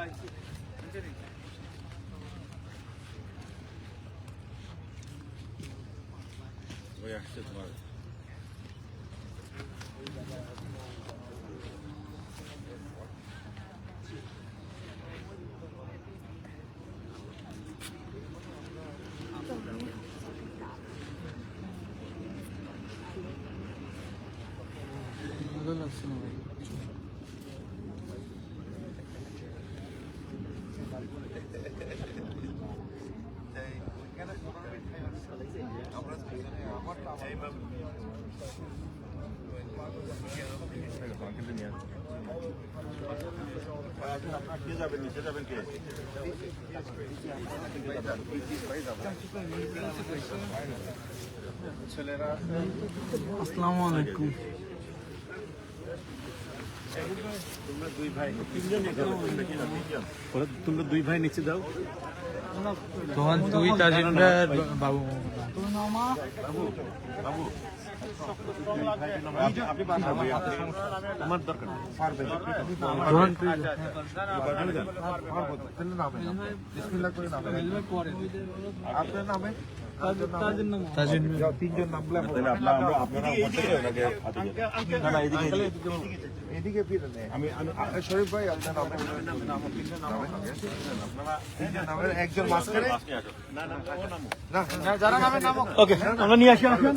아, 문제는 뭐야, 진짜 좋아. 음, 이걸로 쓰는 거 কে যাবেন নিচে যাবেন কে আসসালামু আলাইকুম তোমরা দুই ভাই নিচে যাও তখন তুই তাজিনদার বাবু বাবু আপনি- আপনি বাসা ভাই আপনি আমার দরকার নেই। তখন তুই তাজিন তাহলে আপনারা আমরা আপনারা উপর থেকে ওনাকে হাতে দিন। না না এদিকে এদিকে। ফিরে নেই আমি শরীফ ভাই আপনার নামের একজন মাঝখানে না নামো না না, যারা নামে নাম ওকে আমরা নিয়ে আসি আসেন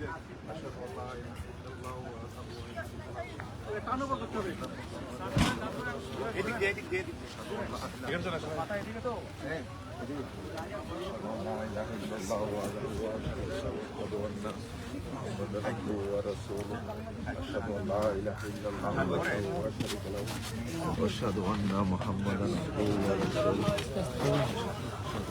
চারজন যান না। না না খাইতে না খাইতে না খাইতে না ওকে, তিনজন। তিনজন, তিনজন, তিনজন। তুমি আপনি উপর থেকে দৌড়িয়েন আচ্ছা আপনারা উপর থেকে দেন উপর থেকে আচ্ছা দেন চলেন আমরা নিয়ে আসি واشهد ان محمدا عبده ورسوله اشهد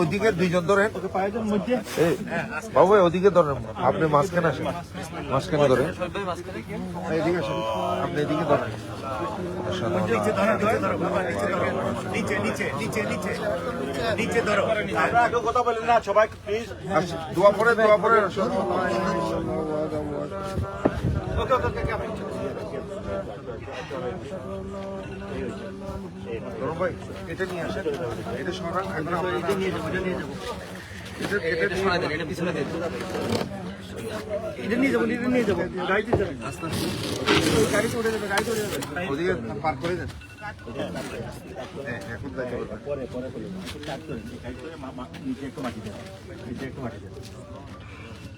ওদিকে দুইজন ধরেন। এই, বাবু ওদিকে ধরেন। আপনি মাঝখানে আসেন। মাঝখানে। ধরেন। আপনি এদিকে ধরেন। নিচে নিচে নিচে নিচে নিচে ধরো। কথা বলেন না সবাই প্লিজ আচ্ছা, দোয়া পরে দোয়া পরে আসুন ধরুন ভাই এটা নিয়ে আসেন। এটা সরান এখন এটা নিয়ে যাব এটা নিয়ে যাব। এটা নিয়ে যাব। এটা নিয়ে যাব গাড়িতে যাবেন। গাড়ি চলে যাবে গাড়ি চলে যাবে। ওদিকে পার করে দেন হ্যাঁ পরে পরে করে নিচে একটু মাটি দেন। নিচে একটু মাটি দেন আর একটু কাজ করেন আর একটু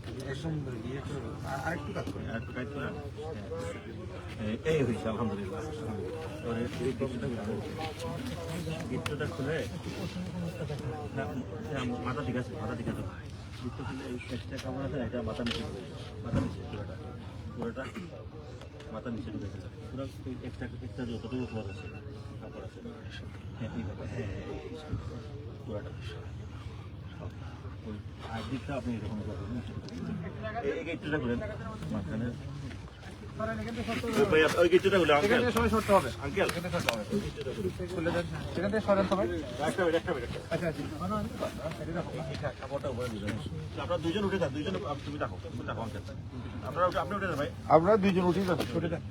কাজ করে এই- হয়েছে আলহামদুলিল্লাহ গিট্টুটা খুলে মাথা ঠিক আছে মাথা ঠিক আছে গিট্টু খুলে এই আছে এটা মাথা নিচে। মাথা নিচে পুরোটা পুরোটা মাথা নিচে আছে কাপড় আছে হ্যাঁ হ্যাঁ হ্যাঁ, পুরোটা আর দিকটা আপনি এরকম করবেন এই গেটটা মাঝখানে আচ্ছা আচ্ছা আপনারা দুজন উঠে যান দুজন তুমি দেখো তুমি দেখো আঙ্কেল আপনারা আপনি উঠে যান ভাই আমরা দুইজন উঠে যাব ছুটে যান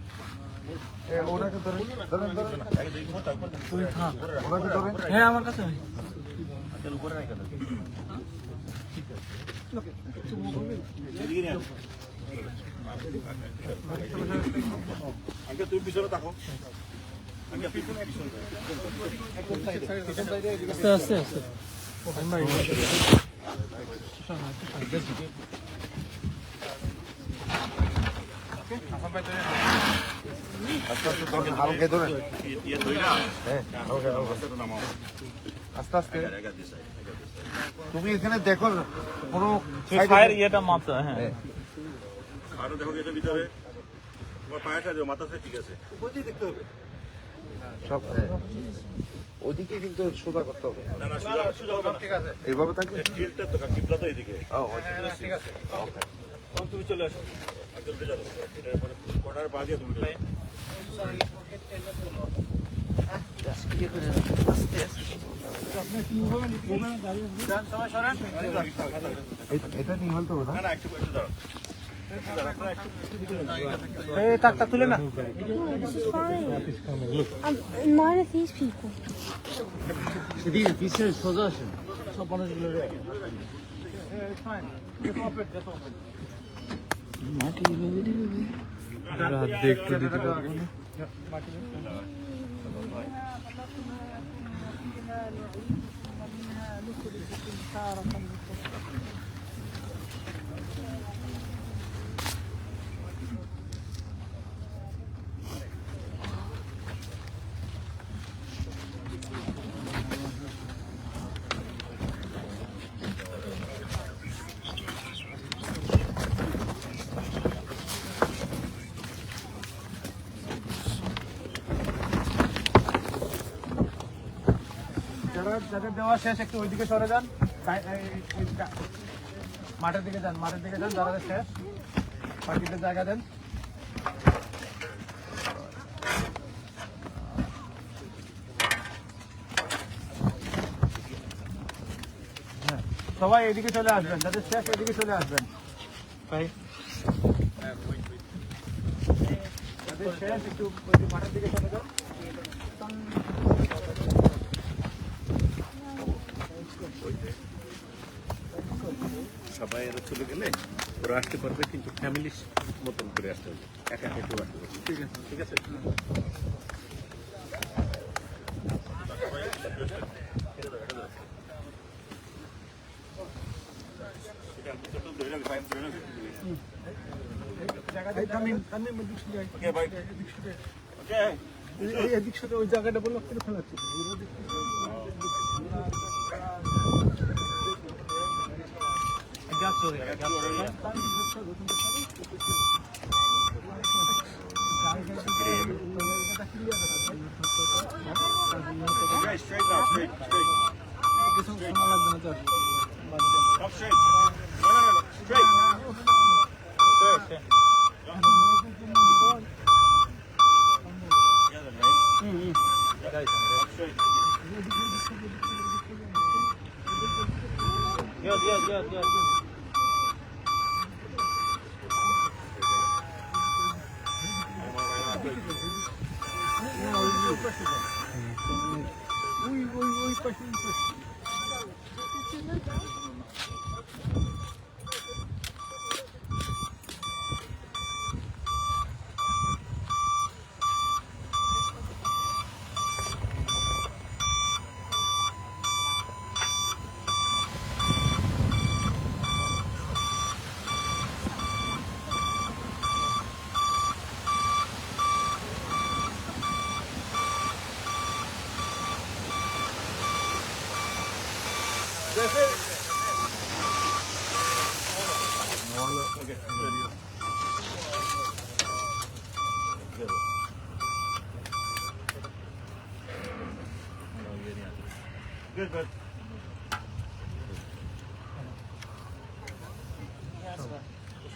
ওনাকে ধরেন। ওনাকে হ্যাঁ আমার কাছে উপরে। আঙ্কেল তুমি পিছনে থাকো আস্তে আস্তে আস্তে আস্তে আস্তে ইয়ে ধইরা হ্যাঁ হালকা হালকা নামাও আস্তে আস্তে। তুমি এখানে দেখো কোনো ফায়ার ইয়েটা মাপতে হ্যাঁ হ্যাঁ। আরও দেখো এটা ভিতরে। তোমার পায়েটা দিও মাথা ঠিক আছে। সব হ্যাঁ। ওদিকে কিন্তু সোজা করতে হবে। না না সুজা সুজা হবে। না। এইভাবে থাকলে? টিলটা তো কিবলা তো এদিকে ও, আচ্ছা। ঠিক আছে। তখন তুমি চলে আসো। একদম বেজা দাও এরপরে কর্নার পা দিয়ে তুমি উঠে যাও। একটু দিতে পারব না। منها نعيدكم ومنها نخرجكم تارة أخرى যাদের দেওয়া শেষ একটু সরে যান। মাঠের দিকে যান মাঠের দিকে যান শেষ। জায়গা দেন। হ্যাঁ, সবাই এদিকে চলে আসবেন যাদের শেষ এদিকে চলে আসবেন। যাদের শেষ একটু মাঠের দিকে চলে যান। সবাই এরা চলে গেলে ওরা আসতে পারবে কিন্তু ফ্যামিলি মতন করে আসতে হবে। একা একা কেউ আসতে পারবে ঠিক আছে। ঠিক আছে? ওই জায়গাটা বলল ফেলাচ্ছি straight straight, straight.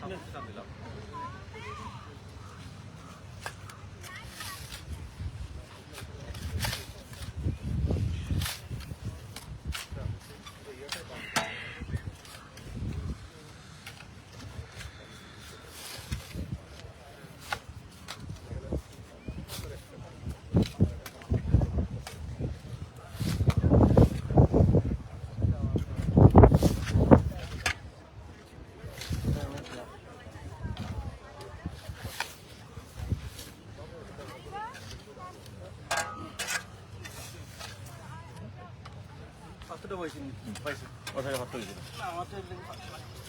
Amin. Elhamdülillah. কোথায় হাত তুলেছিল? take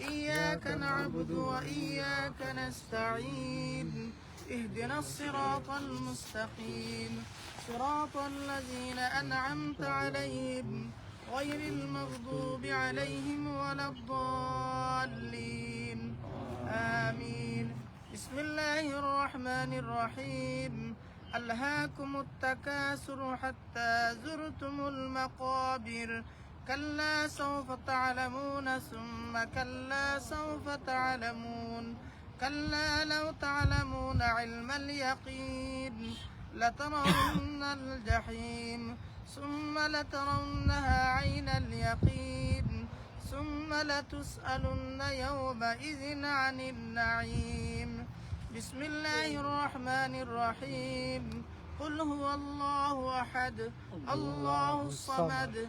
إياك نعبد وإياك نستعين. اهدنا الصراط المستقيم. صراط الذين أنعمت عليهم غير المغضوب عليهم ولا الضالين. آمين. بسم الله الرحمن الرحيم. ألهاكم التكاثر حتى زرتم المقابر. كلا سوف تعلمون ثم كلا سوف تعلمون كلا لو تعلمون علم اليقين لترون الجحيم ثم لترونها عين اليقين ثم لتسألن يومئذ عن النعيم. بسم الله الرحمن الرحيم. قل هو الله أحد. الله الصمد.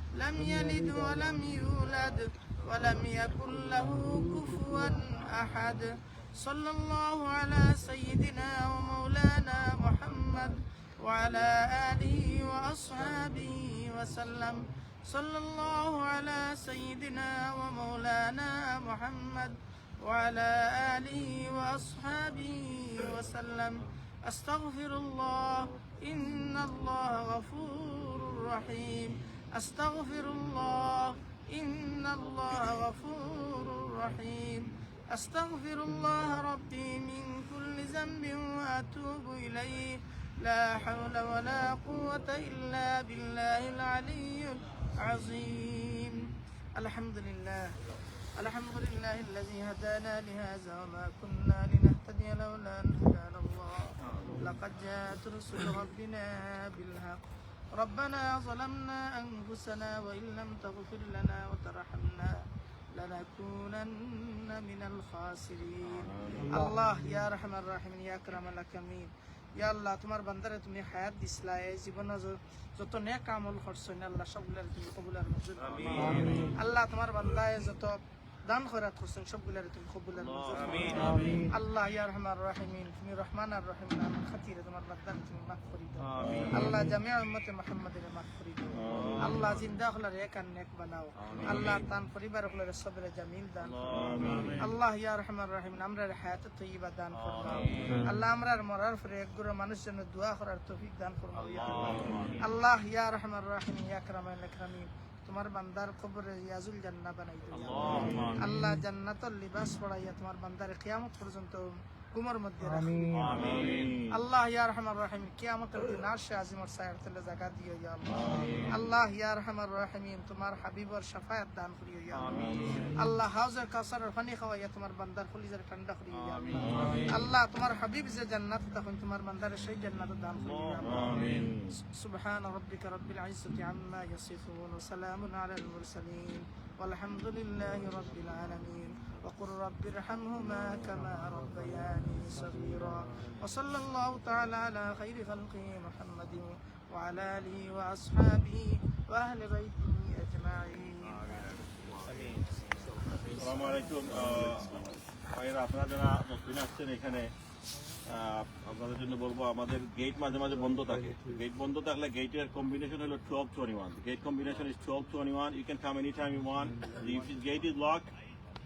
لم يلد ولم يولد ولم يكن له كفوا أحد. صلى الله على سيدنا ومولانا محمد وعلى آله وأصحابه وسلم. صلى الله على سيدنا ومولانا محمد وعلى آله وأصحابه وسلم. أستغفر الله إن الله غفور رحيم. أستغفر الله إن الله غفور رحيم. أستغفر الله ربي من كل ذنب وأتوب إليه. لا حول ولا قوة إلا بالله العلي العظيم. الحمد لله الحمد لله الذي هدانا لهذا وما كنا لنهتدي لولا أن هدانا الله. لقد جاءت رسل ربنا بالحق. ربنا ظلمنا أنفسنا وإن لم تغفر لنا وترحمنا لنكونن من الخاسرين الله يا رحم الراحمين يا أكرم الأكرمين ইয়া আল্লাহ তোমার বান্দারে তুমি হায়াত দিসলা এই জীবনে য- যত নেক আমল করছো না আল্লাহ সবগুলার তুমি কবুলার মঞ্জুর করো। আল্লাহ তোমার বান্দায় যত দান খয়রাত করছেন সবগুলার তুমি কবুলার আল্লাহ ইয়া রহমান রাহিমিন তুমি রহমান আর রহিম নামের খাতিরে তোমার বান্দার তুমি মাফ করে দাও। আল্লাহ জামিয়া উম্মতে মুহাম্মাদের মাফ করে দাও। আল্লাহ জিন্দা হলার এক আর নেক বানাও। আল্লাহ তান পরিবার হলার সবরে জামিল দান আল্লাহ ইয়া রহমান রাহিম আমরা হায়াত তৈবা দান ফরমাও আল্লাহ আমরা মরার পরে এক গুরু মানুষ জন্য দোয়া করার তৌফিক দান ইয়া আল্লাহ। আল্লাহ ইয়া রহমান রাহিম ইয়া কারামাল আকরামিন তোমার বান্দার কবরে ইয়াজুল জান্না বানাই দিও আল্লাহ। জান্নাতর লিবাস পড়াইয়া তোমার বান্দার কিয়ামত পর্যন্ত গুমর মধ্যে রাখো আল্লাহ ইয়া রহমান রহিম কিয়ামতের দিন আরশে আজিমর সায়ের তলে জায়গা দিও ইয়া আল্লাহ আল্লাহ ইয়া রহমান রহিম তোমার হাবিবর শাফায়াত দান করিও ইয়া আল্লাহ আল্লাহ হাউজের কাউসারের পানি খাওয়াইয়া তোমার বান্দার কলিজার ঠান্ডা করিও ইয়া আল্লাহ আল্লাহ তোমার হাবিব যে জান্নাত তখন তোমার বান্দার সেই জান্নাত দান করিও ইয়া আল্লাহ سبحان ربك رب العزة عما يصفون وسلام على المرسلين والحمد لله رب العالمين وقل رب ارحمهما كما ربياني صغيرا وصلى الله تعالى على خير خلقه محمد وعلى آله وأصحابه وأهل بيته أجمعين আসসালামু আলাইকুম আহ, ভাইয়েরা আপনারা যারা নতুন আসছেন এখানে আহ, আপনাদের জন্য বলবো আমাদের গেট মাঝে মাঝে বন্ধ থাকে গেট বন্ধ থাকলে গেটের কম্বিনেশন হলো twelve twenty one gate combination is twelve twenty one you can come any time you want if gate is lock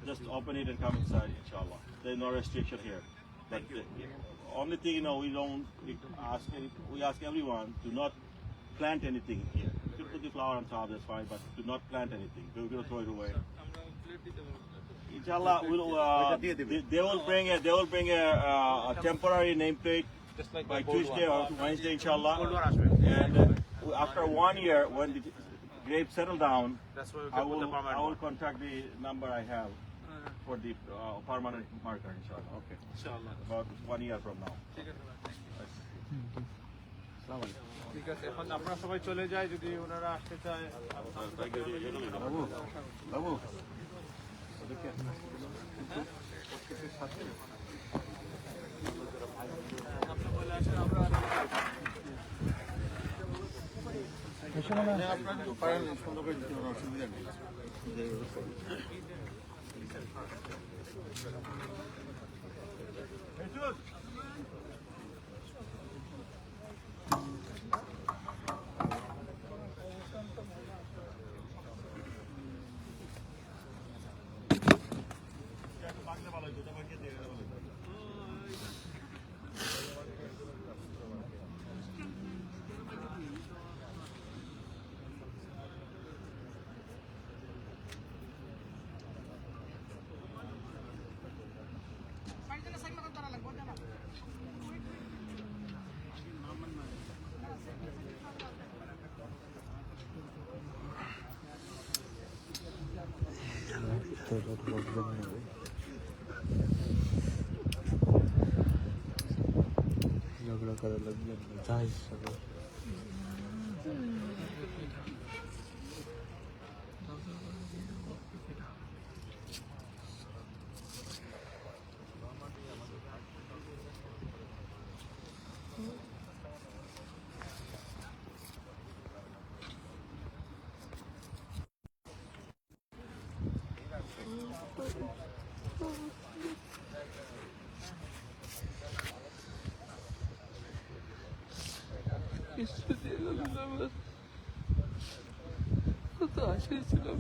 just open it and come inside inshallah. There's no restriction here. But the only thing you know we don't we ask any- we ask everyone to not plant anything here. You can put the flower on top that's fine but do not plant anything. We're going to throw it away Inshallah, we'll, uh, they, they will bring a, they will bring a, uh, a temporary nameplate by Tuesday or Wednesday, inshallah. And uh, after one year, when the grapes settle down, I will, I will contact the number I have for the uh, permanent marker, inshallah. Okay. Inshallah. About one year from now. ঠিক আছে এখন আমরা সবাই চলে যাই যদি ওনারা আসতে চায় Babu. ঝগড়া করা Thank you. चलो प्रॉब्लम झगड़ा करे लग गया जा İstediğin anlamaz. Hata aşırı selam.